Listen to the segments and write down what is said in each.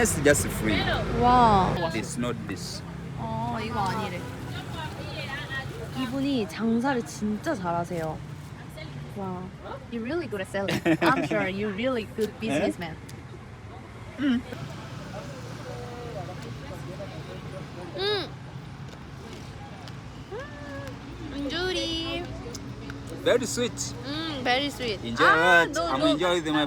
Just just free. 와. This not this. 어 이거 아니래. 이분이 장사를 진짜 잘하세요. 와. You're really good at selling. I'm sure you're really good businessman. 음. 음. 음. 은주리. Very sweet. 음, very sweet. Enjoy 아, it. 너, I'm 너. enjoying with my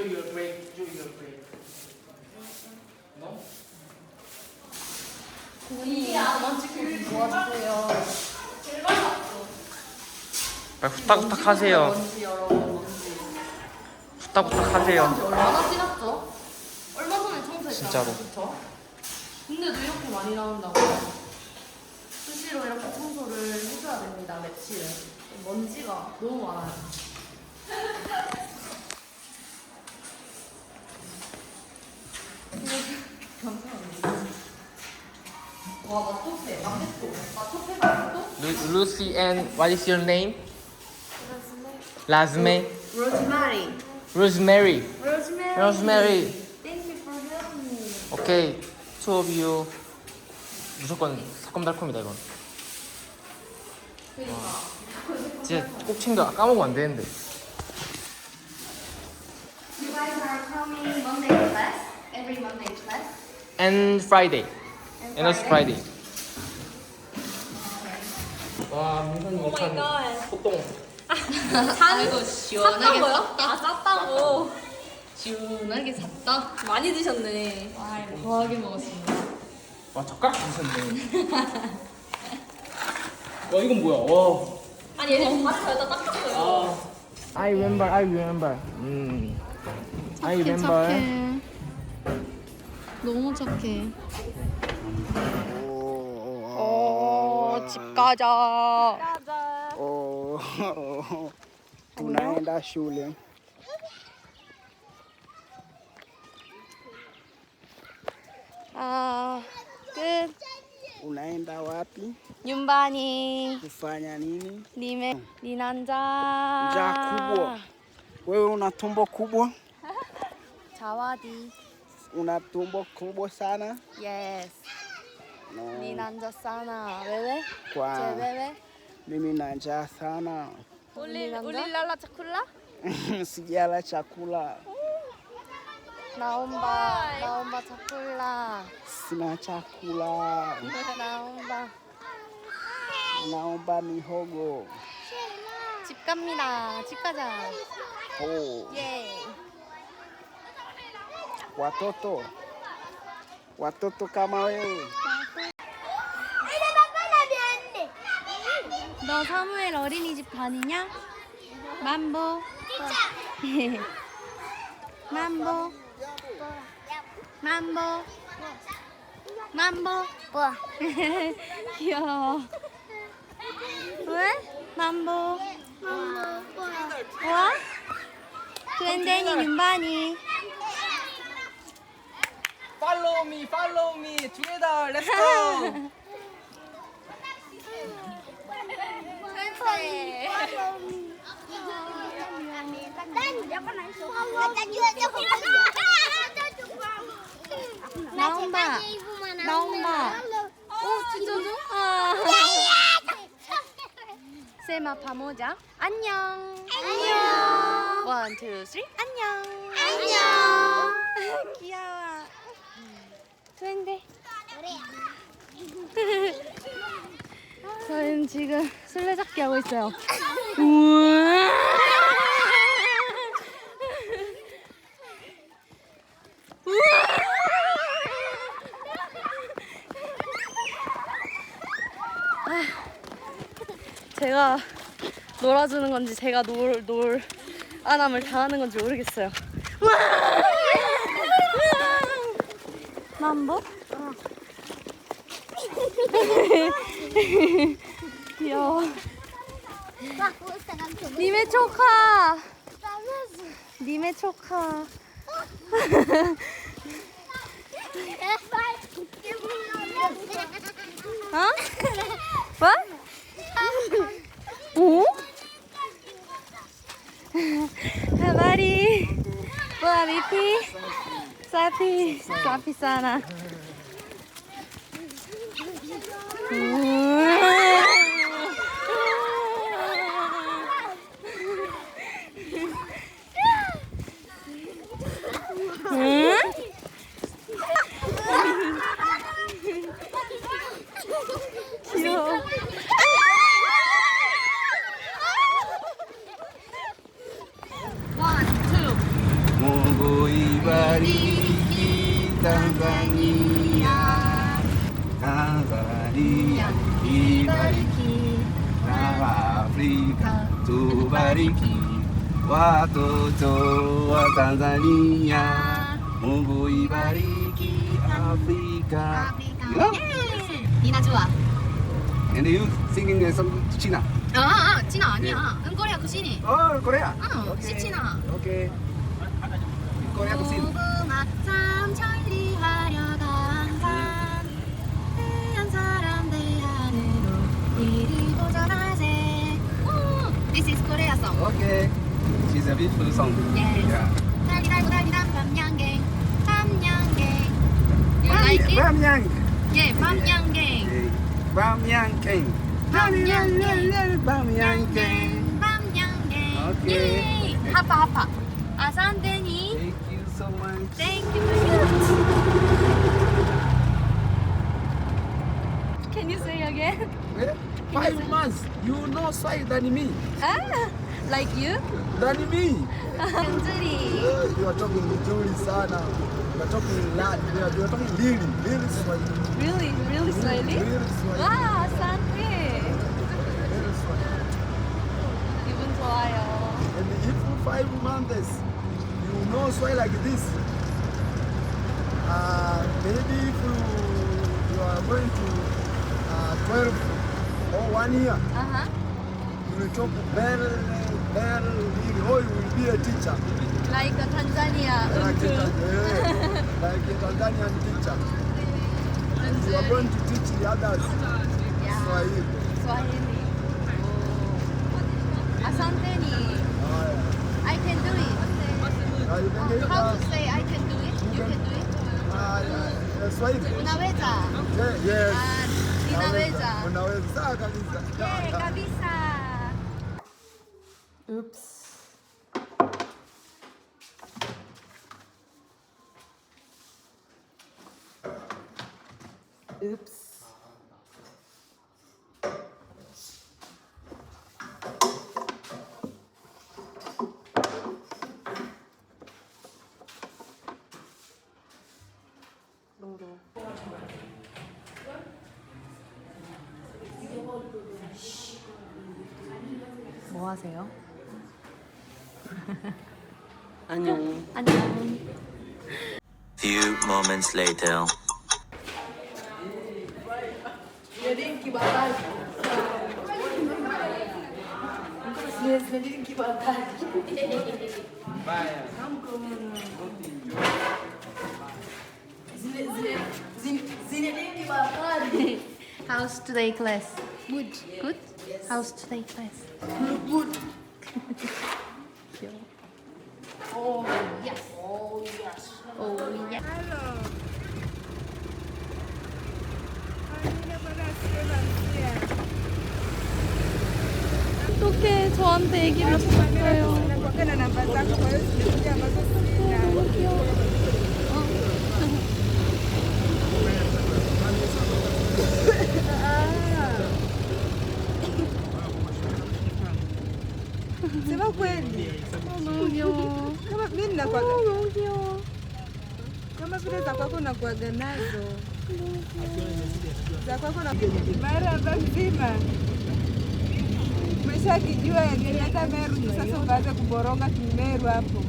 Enjoy your break. Enjoy your break. No? 빨리 후딱후딱 하세요. 후딱후딱 하세요. 얼마나 지났죠? 얼마 전에 청소했잖아. 진짜로. 그쵸? 근데도 이렇게 많이 나온다고. 수시로 이렇게 청소를 해줘야 됩니다, 맵시를. 먼지가 너무 많아요. Lucy and what is your name? Lazme. 로즈마리. Rosemary. 로즈마리. Rosemary. Thank you for helping me. 오케이. Two of you. 무조건 새콤달콤이다 이건. 와. 진짜 꼭 챙겨 까먹으면 안 되는데. You guys are coming Monday to class? Every Monday to class? And Friday. And also Friday. 와 민선이 못한 소똥. 아이고 시원하게 샀다. 아 쌌다고. 시원하게 샀다. 많이 드셨네. 거하게 먹었습니다. 와 젓가락 주셨네. 와 이건 뭐야? 와. 아니 얘네 다시 여기다 닦았어요. I remember, I remember. 음. I remember. 너무 착해. 어, 집 가자. Oh, tunaenda shule. 아, 끝. Unaenda wapi? 윤반이, Kufanya nini? 님의 니난자. Njaa kubwa. Wewe una tumbo kubwa? 자와디. Una tumbo kubwa sana? Yes. No. 니난자 싸나. 왜왜? Kwa 제 왜왜? mimi na njaa sana. 울릴 울릴랄라 차쿨라? Sijala chakula. 나온바 나온바 차쿨라. Sina chakula. 나온바. Naomba mihogo. 집 갑니다. 집 가자. Oh, 예. watoto. Watoto kama wewe. 너 사무엘 어린이집 다니냐? 만보. 만보. 만보. 만보. 뭐? 귀여워. 왜? 만보. 와? 웬데니 윤반이. Follow me, follow me. Together, let's go. 나온다. 나온다. 오, 진짜 줘? 아. 셀마 파모자. 안녕. 안녕. 원, 투, 쓰리. 안녕. 안녕. 귀여워. 트렌드. 저희는 지금 술래잡기 하고 있어요. 우와! 제가 놀아주는 건지 제가 놀, 놀 안함을 당하는 건지 모르겠어요. 만보? 어. 귀여워. 님의 조카. 님의 조카. 어? 뭐? 오? Sapi sana. 응? 귀여워. Mungu ibariki Tanzania, Na Afrika tubariki watoto wa Tanzania. Mungu ibariki Afrika. You know? ninajua And you singing the song China? 아, 아 진아 아니야 응 코리아 쿠시니 Oh, Korea. 응 시치나 cuisine. 고구마 삼천 Okay. She's a beautiful song. Yes. Yeah. You like it? Yeah, Okay. Hapa hapa. Thank you so much. Thank you. Can you say again? Eh, five months. You know Swahili than me. Ah. Like you? Nani me? Nzuri. You are talking nzuri sana. You are talking lad. You are talking really, really Swahili. Really, really Swahili? Really Swahili. Ah, wow, asante. Swahili. Even. Uh, and if for five months you know Swahili like this, uh, maybe if you, you are going to uh, 12 or one year, uh -huh. you will talk better really, or will be a teacher. Like a Tanzania Like a, yeah, like a Tanzanian teacher. You are going to teach the others Swahili. Swahili. Asanteni. Ah, yeah. I can do it. Ah, you can get, How uh, to say I can do it? You can do it? ah, yeah, yeah, Swahili. Unaweza. Yeah, yes. Ninaweza. Unaweza. Kabisa. 예, kabisa. Oops. Oops. 뭐 하세요? 안녕. 안녕. Few moments later. How's today class? Good. Good? How's today class? Good. oh yes. Oh yes. Oh yes. 어떻게 저한테 얘기를 주셨어요? 너무 귀여워. Sema kweli. Kama mimi ninakuwa kama vile za kwako nakuaga nazo. Za kwako na mara hapa mzima umeshakijua yenye hata Meru sasa, ukaanza kuboroga Kimeru hapo.